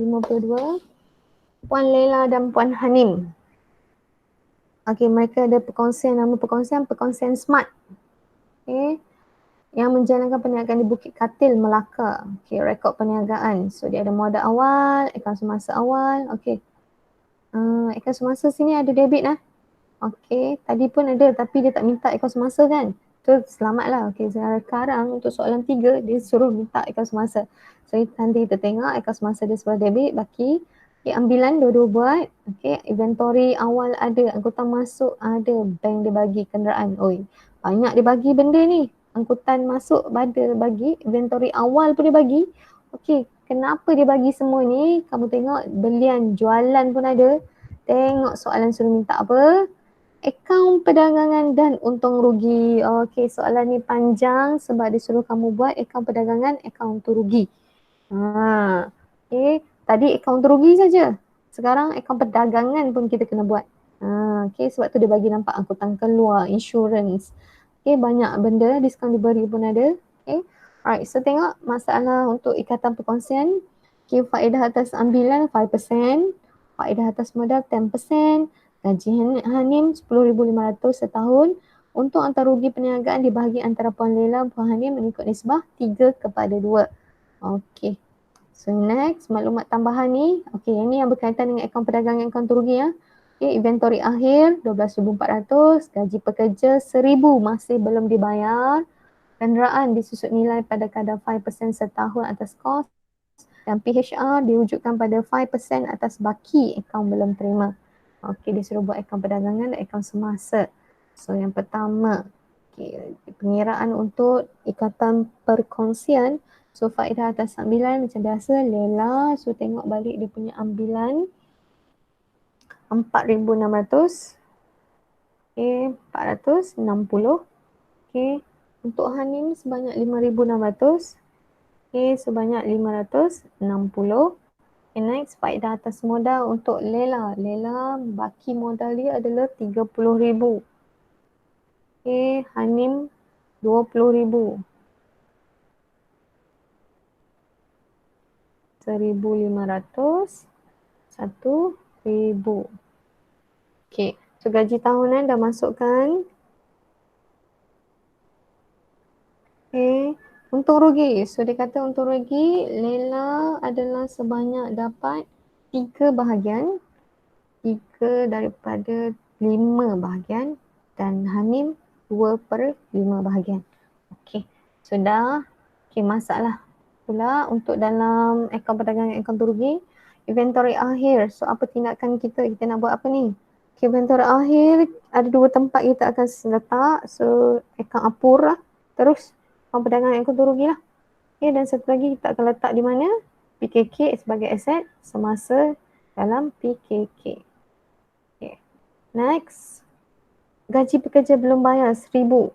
52. Puan Lela dan Puan Hanim. Okey, mereka ada perkongsian nama perkongsian perkongsian smart. Okey. Yang menjalankan perniagaan di Bukit Katil, Melaka. Okey, rekod perniagaan. So dia ada modal awal, akaun semasa awal. Okey. Uh, akaun semasa sini ada debit lah. Okey, tadi pun ada tapi dia tak minta akaun semasa kan. Tu selamatlah. Okey, sekarang untuk soalan tiga dia suruh minta akaun semasa. So nanti kita tengok akaun semasa dia sebelah debit, baki. Okay, ambilan dua-dua buat. Okay, inventory awal ada, angkutan masuk ada, bank dia bagi kenderaan. Oi, banyak dia bagi benda ni. Angkutan masuk ada bagi, inventory awal pun dia bagi. Okay, kenapa dia bagi semua ni? Kamu tengok belian, jualan pun ada. Tengok soalan suruh minta apa? Akaun perdagangan dan untung rugi. Okay, soalan ni panjang sebab dia suruh kamu buat akaun perdagangan, akaun untung rugi. Ha, okay, Tadi akaun terugi saja. Sekarang akaun perdagangan pun kita kena buat. Ha, okay, sebab tu dia bagi nampak angkutan keluar, insurance. Okay, banyak benda diskaun diberi pun ada. Okay. Alright, so tengok masalah untuk ikatan perkongsian. Okay, faedah atas ambilan 5%. Faedah atas modal 10%. Gaji Hanim 10,500 setahun. Untuk antar rugi perniagaan dibahagi antara Puan Lela dan Puan Hanim mengikut nisbah 3 kepada 2. Okay. So next, maklumat tambahan ni. Okay, yang ni yang berkaitan dengan akaun perdagangan akaun terugi ya. Okay, inventory akhir 12,400, gaji pekerja 1,000 masih belum dibayar. Kenderaan disusut nilai pada kadar 5% setahun atas kos dan PHR diwujudkan pada 5% atas baki akaun belum terima. Okay, dia suruh buat akaun perdagangan dan akaun semasa. So yang pertama, okay, pengiraan untuk ikatan perkongsian So faedah atas ambilan macam biasa Lela. So tengok balik dia punya ambilan. 4,600. Okay, 460. Okay, untuk Hanim sebanyak 5,600. Okay, sebanyak 560. Okay, next faedah atas modal untuk Lela. Lela baki modal dia adalah 30,000. Okay, Hanim 20,000. seribu lima ratus satu ribu. Okay, so gaji tahunan dah masukkan. Okay, untung rugi. So dia kata untung rugi, Lela adalah sebanyak dapat tiga bahagian. Tiga daripada lima bahagian dan Hanim dua per lima bahagian. Okay, sudah. Okay, masalah pula untuk dalam akaun perdagangan akaun terugi inventory akhir. So apa tindakan kita? Kita nak buat apa ni? Okay, inventory akhir ada dua tempat kita akan letak. So akaun apur lah. Terus akaun perdagangan akaun terugi lah. Okay, dan satu lagi kita akan letak di mana? PKK sebagai aset semasa dalam PKK. Okay. Next. Gaji pekerja belum bayar seribu.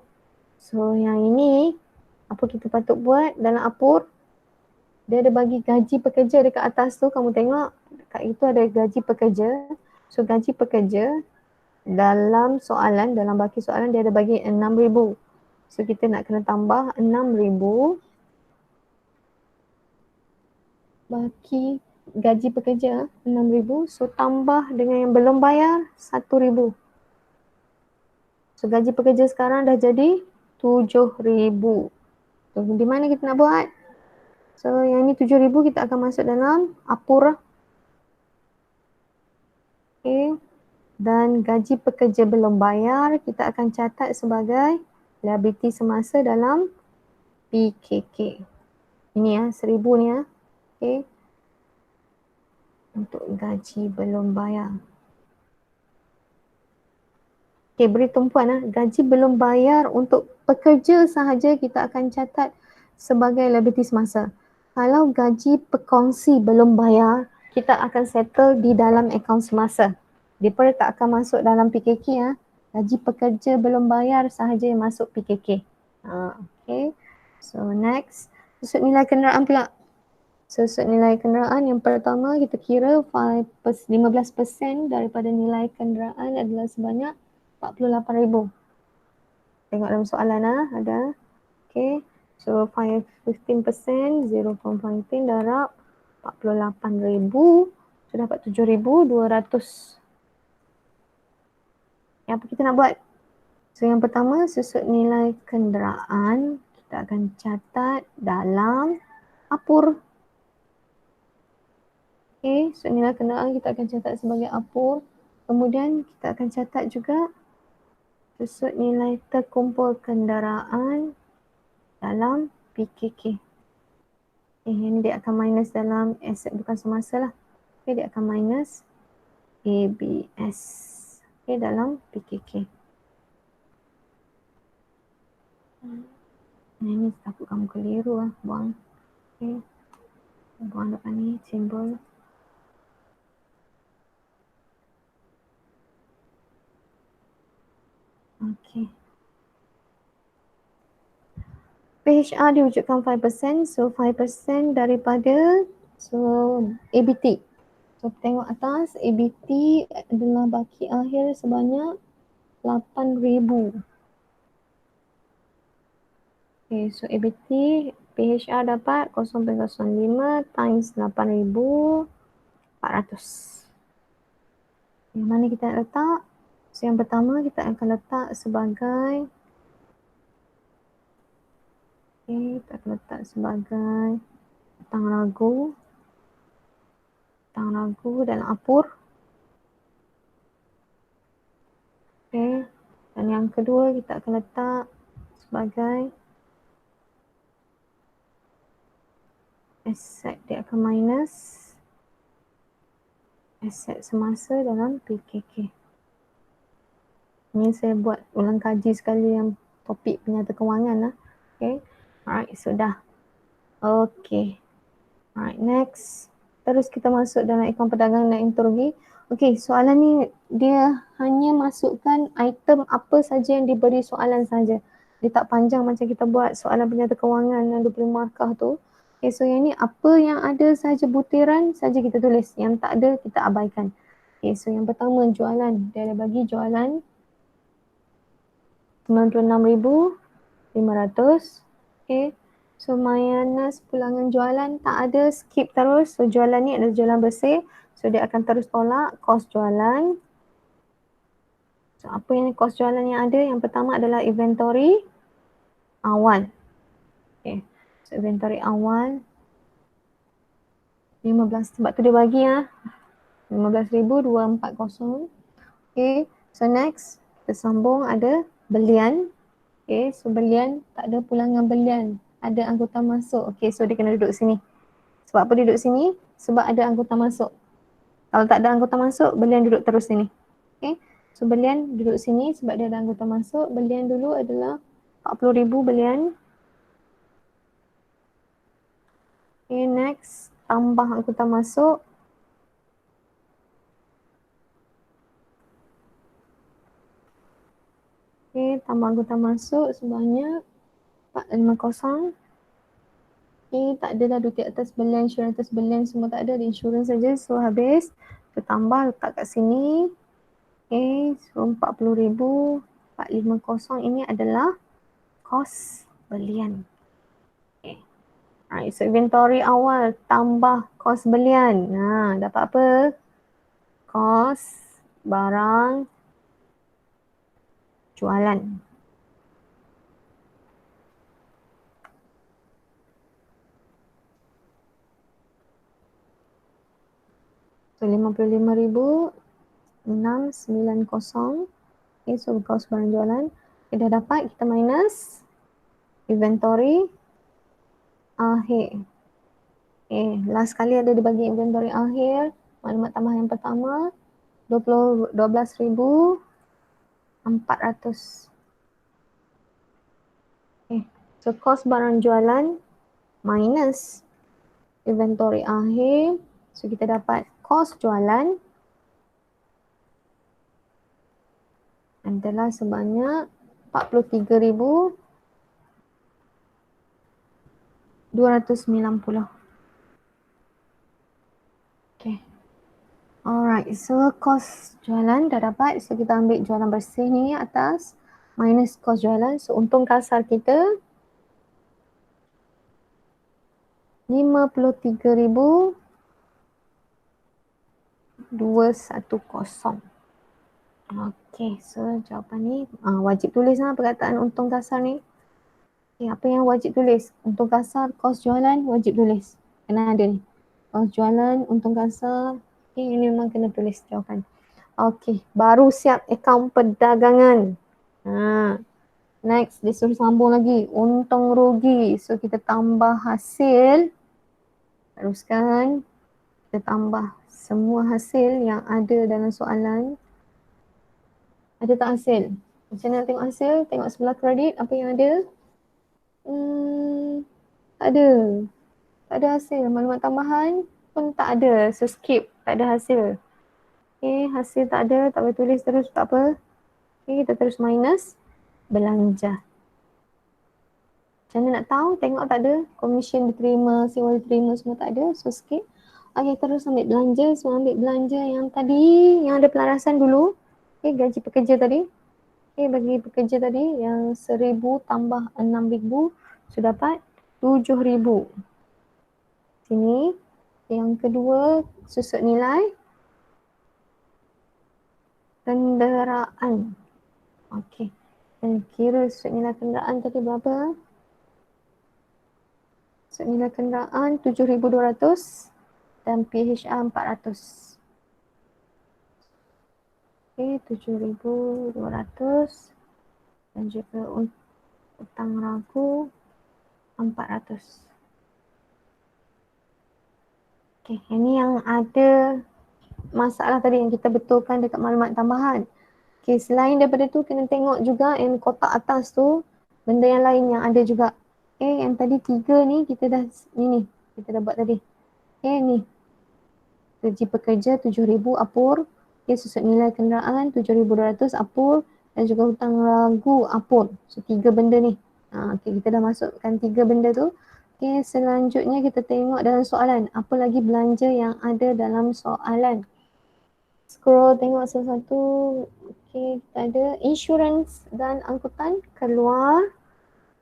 So yang ini apa kita patut buat dalam apur? dia ada bagi gaji pekerja dekat atas tu kamu tengok dekat itu ada gaji pekerja so gaji pekerja dalam soalan dalam baki soalan dia ada bagi 6000 so kita nak kena tambah 6000 baki gaji pekerja 6000 so tambah dengan yang belum bayar 1000 so gaji pekerja sekarang dah jadi 7000 so di mana kita nak buat? So yang ni tujuh ribu kita akan masuk dalam apur. Okay. Dan gaji pekerja belum bayar kita akan catat sebagai liability semasa dalam PKK. Ini ya seribu ni ya. Okay. Untuk gaji belum bayar. Okay beri tumpuan lah. Gaji belum bayar untuk pekerja sahaja kita akan catat sebagai liability semasa kalau gaji perkongsi belum bayar, kita akan settle di dalam akaun semasa. Dia pun tak akan masuk dalam PKK ya. Gaji pekerja belum bayar sahaja yang masuk PKK. Ha, okay. So next, susut nilai kenderaan pula. Susut nilai kenderaan yang pertama kita kira 5, 15% daripada nilai kenderaan adalah sebanyak 48,000. Tengok dalam soalan lah ada. Okay. So 5, 15% 0.15 darab 48,000 so dapat 7,200 yang apa kita nak buat so yang pertama susut nilai kenderaan kita akan catat dalam apur okay so nilai kenderaan kita akan catat sebagai apur kemudian kita akan catat juga susut nilai terkumpul kenderaan dalam PKK Eh, ini dia akan minus dalam aset bukan semasa lah. Okay, dia akan minus ABS. Okay, dalam PKK. Ini takut kamu keliru lah. Buang. Okay. Buang depan ni, simbol. Okay. PHR diwujudkan 5%, so 5% daripada so ABT. So tengok atas, ABT adalah baki akhir sebanyak 8,000. Okay, so ABT PHR dapat 0.05 times 8,400. Yang mana kita letak? So yang pertama kita akan letak sebagai Okay, kita akan letak sebagai tang ragu. Tang ragu dalam apur. Okay, dan yang kedua kita akan letak sebagai aset dia akan minus aset semasa dalam PKK. Ini saya buat ulang kaji sekali yang topik penyata kewangan lah. Okay. Alright, sudah. Okay. Alright, next. Terus kita masuk dalam akaun perdagangan dan introgi. Okay, soalan ni dia hanya masukkan item apa saja yang diberi soalan saja. Dia tak panjang macam kita buat soalan penyata kewangan yang 20 markah tu. Okay, so yang ni apa yang ada saja butiran saja kita tulis. Yang tak ada kita abaikan. Okay, so yang pertama jualan. Dia ada bagi jualan 96,500. Okay. So minus pulangan jualan tak ada skip terus. So jualan ni adalah jualan bersih. So dia akan terus tolak kos jualan. So apa yang kos jualan yang ada? Yang pertama adalah inventory awal. Okay. So inventory awal 15 sebab tu dia bagi ya. 15,240. Okay. So next kita sambung ada belian Okay, so belian tak ada pulangan belian. Ada anggota masuk. Okay, so dia kena duduk sini. Sebab apa dia duduk sini? Sebab ada anggota masuk. Kalau tak ada anggota masuk, belian duduk terus sini. Okay, so belian duduk sini sebab dia ada anggota masuk. Belian dulu adalah 40,000 belian. Okay, next. Tambah anggota masuk. Okey, tambah anggota masuk sebanyak 450. Okey, tak ada dah duty atas belian, insurans atas belian semua tak ada, ada insurans saja. So habis, tambah letak kat sini. Okey, so 40,000. 450 ini adalah kos belian. Okay. Alright, so inventory awal tambah kos belian. Nah, dapat apa? Kos barang jualan. Sembilan kosong. Okay, so kos barang jualan. Kita dapat kita minus inventory akhir. Okay, last kali ada dibagi inventory akhir. Maklumat tambahan yang pertama 20 12,000 400. Okay. So cost barang jualan minus inventory akhir. So kita dapat cost jualan adalah sebanyak 43,290. Okay. Alright, so cost jualan dah dapat. So kita ambil jualan bersih ni atas minus cost jualan. So untung kasar kita 53,000 210. Okey, so jawapan ni uh, wajib tulis lah perkataan untung kasar ni. Okay, apa yang wajib tulis? Untung kasar, kos jualan wajib tulis. Kena ada ni. Kos jualan, untung kasar. Okay, ini memang kena tulis jawapan. Okey, baru siap akaun perdagangan. Ha. Next, disuruh sambung lagi. Untung rugi. So, kita tambah hasil. Teruskan. Kita tambah semua hasil yang ada dalam soalan. Ada tak hasil? Macam mana tengok hasil? Tengok sebelah kredit apa yang ada? Hmm, tak ada. Tak ada hasil. Maklumat tambahan pun tak ada. So skip. Tak ada hasil. Okay, hasil tak ada. Tak boleh tulis terus. Tak apa. Okay, kita terus minus. Belanja. Macam mana nak tahu? Tengok tak ada. Komisen diterima, sewa diterima semua tak ada. So skip. Okay, terus ambil belanja. So ambil belanja yang tadi. Yang ada pelarasan dulu. Okay, gaji pekerja tadi. Okay, bagi pekerja tadi yang seribu tambah enam ribu sudah dapat tujuh ribu. Sini. Yang kedua, susut nilai. Kenderaan. Okay. Dan kira susut nilai kenderaan tadi berapa? Susut nilai kenderaan tujuh ribu dua ratus dan empat ratus. Okey, 7,200 dan juga utang ragu 400. Okey, ini yang ada masalah tadi yang kita betulkan dekat maklumat tambahan. Okey, selain daripada tu kena tengok juga yang kotak atas tu benda yang lain yang ada juga. Okey, yang tadi tiga ni kita dah ni ni kita dah buat tadi. Okey, ni. Gaji pekerja 7,000 apur Okay, susut nilai kenderaan 7,200 apur dan juga hutang ragu apur. So tiga benda ni. Ha, okay, kita dah masukkan tiga benda tu. Okay, selanjutnya kita tengok dalam soalan. Apa lagi belanja yang ada dalam soalan. Scroll tengok satu-satu. Okay, kita ada insurans dan angkutan keluar.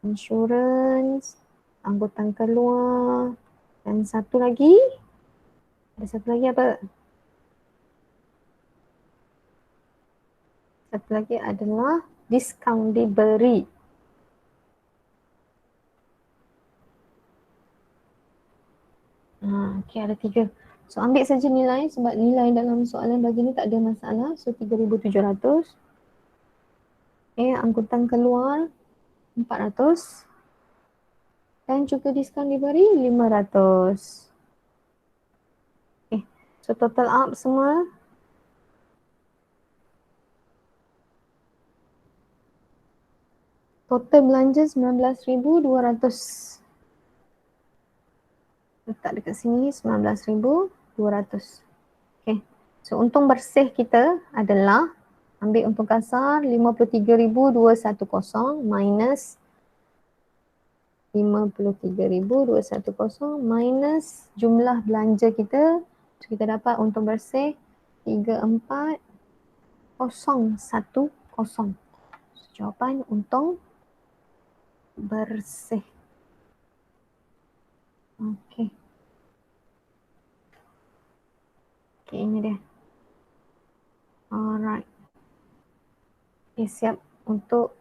Insurans, angkutan keluar. Dan satu lagi. Satu lagi apa? Satu lagi adalah diskaun diberi. Ha, okay, ada tiga. So ambil saja nilai sebab nilai dalam soalan bagi ni tak ada masalah. So 3,700. Okay, angkutan keluar 400. Dan juga diskaun diberi 500. So total up semua Total belanja 19,200. Letak dekat sini 19,200. Okay. So untung bersih kita adalah ambil untung kasar 53,210 minus 53,210 minus jumlah belanja kita. So kita dapat untung bersih 34,010. So, jawapan untung bersih. Okey. Okey, ini dia. Alright. Okay, siap untuk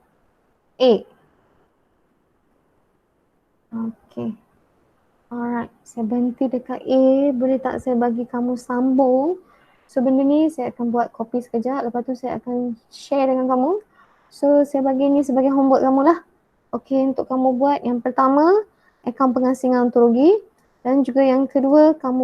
A. Okey. Alright, saya berhenti dekat A. Boleh tak saya bagi kamu sambung? So benda ni saya akan buat copy sekejap. Lepas tu saya akan share dengan kamu. So saya bagi ni sebagai homework kamu lah. Okey, untuk kamu buat yang pertama, akaun pengasingan untuk rugi dan juga yang kedua kamu